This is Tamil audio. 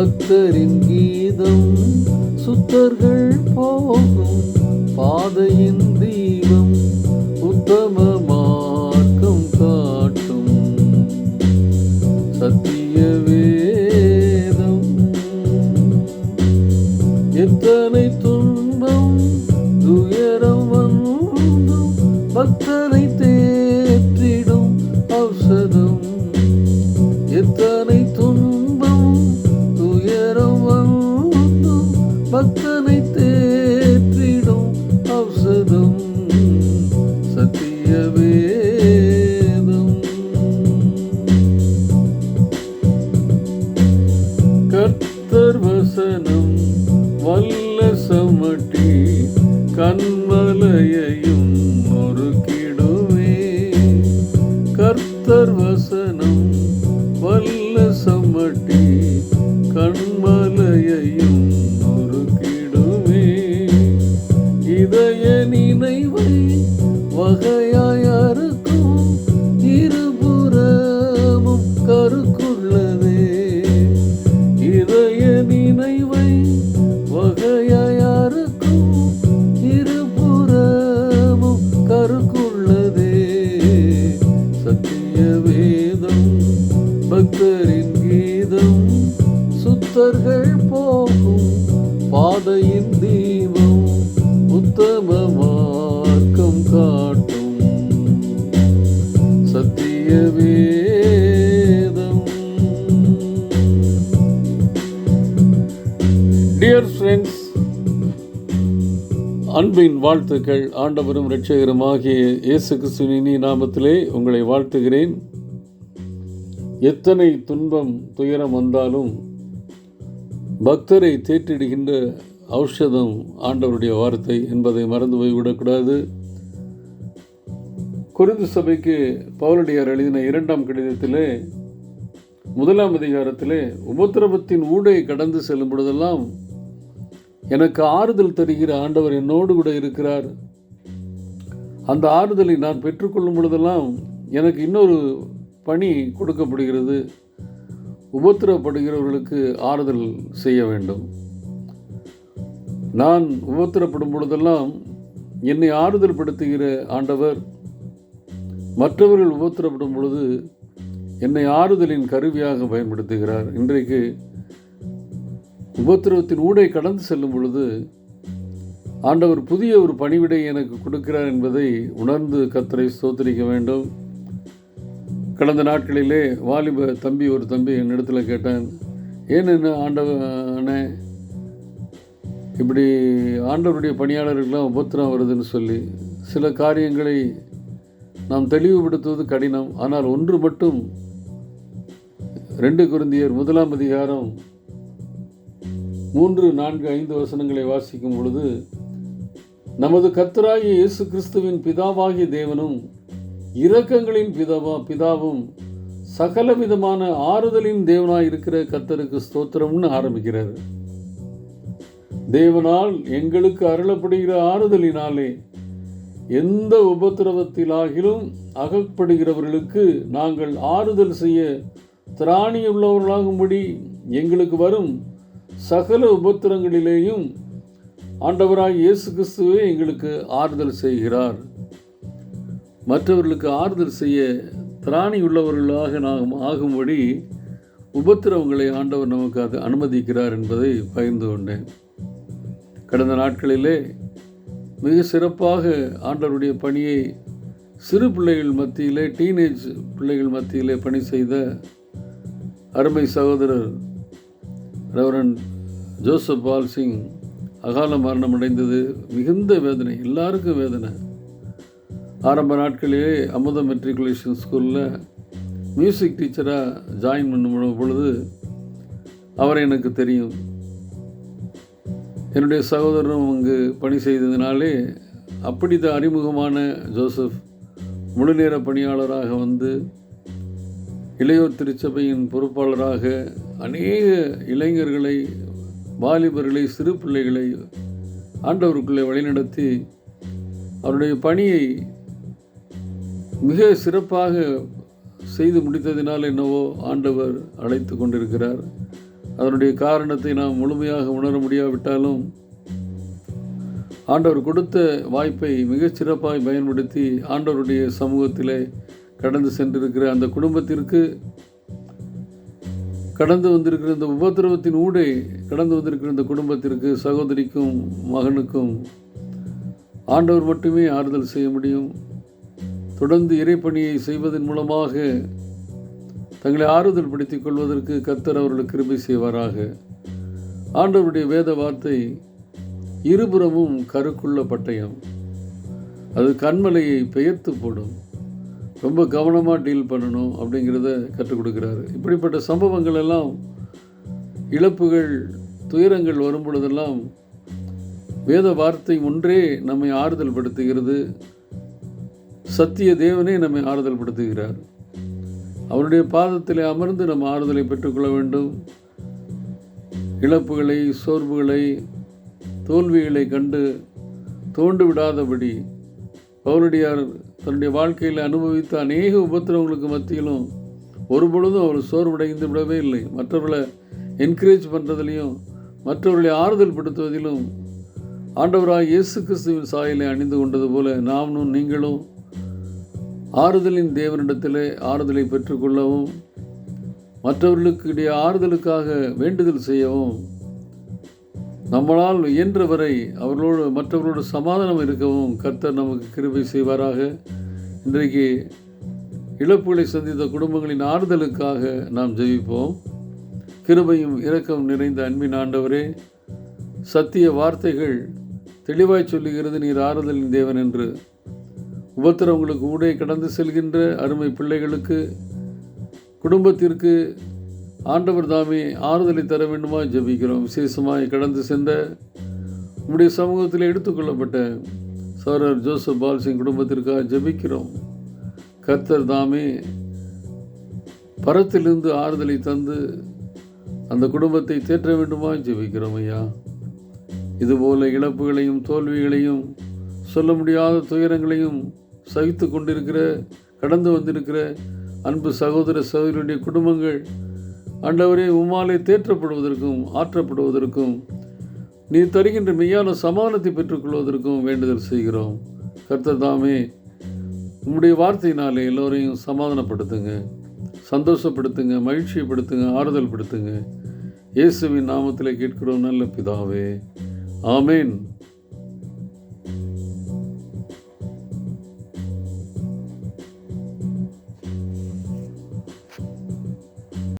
பக்தரின் கீதம் சுத்தர்கள் போகும் பாதையின் தீபம் உத்தம மார்க்கம் காட்டும். சத்திய வேதம். எத்தனை துன்பம் துயரம் வந்தும் பக்தரை கண்மலையையும் நொறுக்கிடுவே கர்த்தர் வசனம் வல்ல சமட்டி கண்மலையையும் நொறுக்கிடுவே இதய நினைவை வகையா மார்க்கம் காட்டும் சத்திய வேதம். டியர் ஃப்ரெண்ட்ஸ் அன்பின் வாழ்த்துக்கள். ஆண்டவரும் இரட்சகருமாகிய இயேசு கிறிஸ்துவினி நாமத்திலே உங்களை வாழ்த்துகிறேன். எத்தனை துன்பம் துயரம் வந்தாலும் பக்தரை தேற்றிடுகின்ற ஔஷதம் ஆண்டவருடைய வார்த்தை என்பதை மறந்து போய்விடக்கூடாது. குருது சபைக்கு பவுலடியார் எழுதின இரண்டாம் கடிதத்திலே முதலாம் அதிகாரத்திலே உபத்திரவத்தின் ஊடே கடந்து செல்லும் பொழுதெல்லாம் எனக்கு ஆறுதல் தருகிற ஆண்டவர் என்னோடு கூட இருக்கிறார். அந்த ஆறுதலை நான் பெற்றுக்கொள்ளும் பொழுதெல்லாம் எனக்கு இன்னொரு பணி கொடுக்கப்படுகிறது. உபத்திரப்படுகிறவர்களுக்கு ஆறுதல் செய்ய வேண்டும். நான் உபத்திரப்படும் பொழுதெல்லாம் என்னை ஆறுதல் படுத்துகிற ஆண்டவர் மற்றவர்கள் உபத்திரப்படும் பொழுது என்னை ஆறுதலின் கருவியாக பயன்படுத்துகிறார். இன்றைக்கு உபத்திரவத்தின் ஊடை கடந்து செல்லும் பொழுது ஆண்டவர் புதிய ஒரு பணிவிடை எனக்கு கொடுக்கிறார் என்பதை உணர்ந்து கத்தரை ஸ்தோத்திரிக்க வேண்டும். கடந்த நாட்களிலே வாலிப தம்பி ஒரு தம்பி என்னிடத்தில் கேட்டான் ஏன் என்ன ஆண்டவனே இப்படி ஆண்டவருடைய பணியாளர்களுக்கெல்லாம் உபத்திரம் வருதுன்னு சொல்லி சில காரியங்களை நாம் தெளிவுபடுத்துவது கடினம். ஆனால் ஒன்று மட்டும் ரெண்டு குருந்தியர் முதலாம் அதிகாரம் மூன்று நான்கு ஐந்து வசனங்களை வாசிக்கும் பொழுது நமது கத்தராகிய இயேசு கிறிஸ்துவின் பிதாவாகிய தேவனும் இரக்கங்களின் பிதாவா பிதாவும் சகல விதமான ஆறுதலின் தேவனாக இருக்கிற கத்தருக்கு ஸ்தோத்திரம்னு ஆரம்பிக்கிறார். தேவனால் எங்களுக்கு அருளப்படுகிற ஆறுதலினாலே எந்த உபத்திரவத்திலாகிலும் அகப்படுகிறவர்களுக்கு நாங்கள் ஆறுதல் செய்ய திராணியுள்ளவர்களாகும்படி எங்களுக்கு வரும் சகல உபத்திரங்களிலேயும் ஆண்டவராக இயேசு கிறிஸ்துவே எங்களுக்கு ஆறுதல் செய்கிறார். மற்றவர்களுக்கு ஆறுதல் செய்ய திராணி உள்ளவர்களாக நாம் ஆகும்படி உபத்திரவங்களை ஆண்டவர் நமக்கு அது அனுமதிக்கிறார் என்பதை பகிர்ந்து கொண்டேன். கடந்த நாட்களிலே மிக சிறப்பாக ஆண்டவருடைய பணியை சிறு பிள்ளைகள் மத்தியிலே டீனேஜ் பிள்ளைகள் மத்தியிலே பணி செய்த அருமை சகோதரர் ரெவரன் ஜோசப் பால் சிங். அகால மரணம் அடைந்தது. மிகுந்த வேதனை எல்லாருக்கும் வேதனை. ஆரம்ப நாட்களிலே அமுத மெட்ரிகுலேஷன் ஸ்கூலில் மியூசிக் டீச்சராக ஜாயின் பண்ணும் பொழுது அவரை எனக்கு தெரியும். என்னுடைய சகோதரரும் அங்கு பணி செய்ததினாலே அப்படித்த அறிமுகமான ஜோசப் முழுநேர பணியாளராக வந்து இளையோர் திருச்சபையின் பொறுப்பாளராக அநேக இளைஞர்களை வாலிபர்களை சிறு பிள்ளைகளை ஆண்டவருக்குள்ளே வழிநடத்தி அவருடைய பணியை மிக சிறப்பாக செய்து முடித்ததினால் என்னவோ ஆண்டவர் அழைத்து கொண்டிருக்கிறார். அதனுடைய காரணத்தை நாம் முழுமையாக உணர முடியாவிட்டாலும் ஆண்டவர் கொடுத்த வாய்ப்பை மிகச்சிறப்பாய் பயன்படுத்தி ஆண்டவருடைய சமூகத்திலே கடந்து சென்றிருக்கிற அந்த குடும்பத்திற்கு கடந்து வந்திருக்கிற இந்த உபத்திரவத்தின் ஊடே கடந்து வந்திருக்கிற இந்த குடும்பத்திற்கு சகோதரிக்கும் மகனுக்கும் ஆண்டவர் மட்டுமே ஆறுதல் செய்ய முடியும். தொடர்ந்து இறைப்பணியை செய்வதன் மூலமாக தங்களை ஆறுதல் படுத்திக் கொள்வதற்கு கத்தர் அவர்களுக்கு கிருபை செய்வாராக. ஆண்டவருடைய வேத வார்த்தை இருபுறமும் கருக்குள்ள பட்டயம். அது கண்மலையை பெயர்த்து போடும். ரொம்ப கவனமாக டீல் பண்ணணும் அப்படிங்கிறத கற்றுக் கொடுக்குறாரு. இப்படிப்பட்ட சம்பவங்கள் எல்லாம் இழப்புகள் துயரங்கள் வரும் பொழுதெல்லாம் வேத வார்த்தை ஒன்றே நம்மை ஆறுதல் படுத்துகிறது சத்திய தேவனே நம்மை ஆறுதல் படுத்துகிறார் அவருடைய பாதத்தில் அமர்ந்து நம்ம ஆறுதலை பெற்றுக்கொள்ள வேண்டும். இழப்புகளை சோர்வுகளை தோல்விகளை கண்டு தோண்டு விடாதபடி பவுலடியார் தன்னுடைய வாழ்க்கையில் அனுபவித்த அநேக உபத்திரவங்களுக்கு மத்தியிலும் ஒரு பொழுதும் அவர் சோர்வடைந்து விடவே இல்லை. மற்றவர்களை என்கரேஜ் பண்ணுறதுலையும் மற்றவர்களை ஆறுதல் படுத்துவதிலும் ஆண்டவராக இயேசு கிறிஸ்துவின் சாயலை அணிந்து கொண்டது போல நாமும் நீங்களும் ஆறுதலின் தேவனிடத்திலே ஆறுதலை பெற்றுக்கொள்ளவும் மற்றவர்களுக்கு இடையே ஆறுதலுக்காக வேண்டுதல் செய்யவும் நம்மளால் இயன்றவரை அவர்களோடு மற்றவர்களோடு சமாதானம் இருக்கவும் கர்த்தர் நமக்கு கிருபை செய்வாராக. இன்றைக்கு இழப்புகளை சந்தித்த குடும்பங்களின் ஆறுதலுக்காக நாம் ஜெயிப்போம் கிருபையும் இரக்கம் நிறைந்த அன்பின் ஆண்டவரே சத்திய வார்த்தைகள் தெளிவாய் சொல்லுகிறது நீர் ஆறுதலின் தேவன் என்று. உபத்திரவங்களுக்கு ஊடே கடந்து செல்கின்ற அருமை பிள்ளைகளுக்கு குடும்பத்திற்கு ஆண்டவர் தாமே ஆறுதலை தர வேண்டுமா ஜெபிக்கிறோம். விசேஷமாய் கடந்து சென்ற உம்முடைய சமூகத்தில் எடுத்துக்கொள்ளப்பட்ட சௌரர் ஜோசப் பால்சிங் குடும்பத்திற்காக ஜெபிக்கிறோம். கர்த்தர் தாமே பரத்திலிருந்து ஆறுதலை தந்து அந்த குடும்பத்தை தேற்ற வேண்டுமா ஜெபிக்கிறோம் ஐயா. இதுபோல இழப்புகளையும் தோல்விகளையும் சொல்ல முடியாத துயரங்களையும் சகித்து கொண்டிருக்கிற கடந்து வந்திருக்கிற அன்பு சகோதர சகோதரியுடைய குடும்பங்கள் ஆண்டவரே உம்மாலே தேற்றப்படுவதற்கும் ஆற்றப்படுவதற்கும் நீ தருகின்ற மெய்யான சமாதானத்தை பெற்றுக்கொள்வதற்கும் வேண்டுதல் செய்கிறோம். கர்த்தர் தாமே உம்முடைய வார்த்தையினாலே எல்லோரையும் சமாதானப்படுத்துங்க சந்தோஷப்படுத்துங்க மகிழ்ச்சியப்படுத்துங்க ஆறுதல் படுத்துங்க. இயேசுவின் நாமத்தில் கேட்கிறோம் நல்ல பிதாவே. ஆமேன்.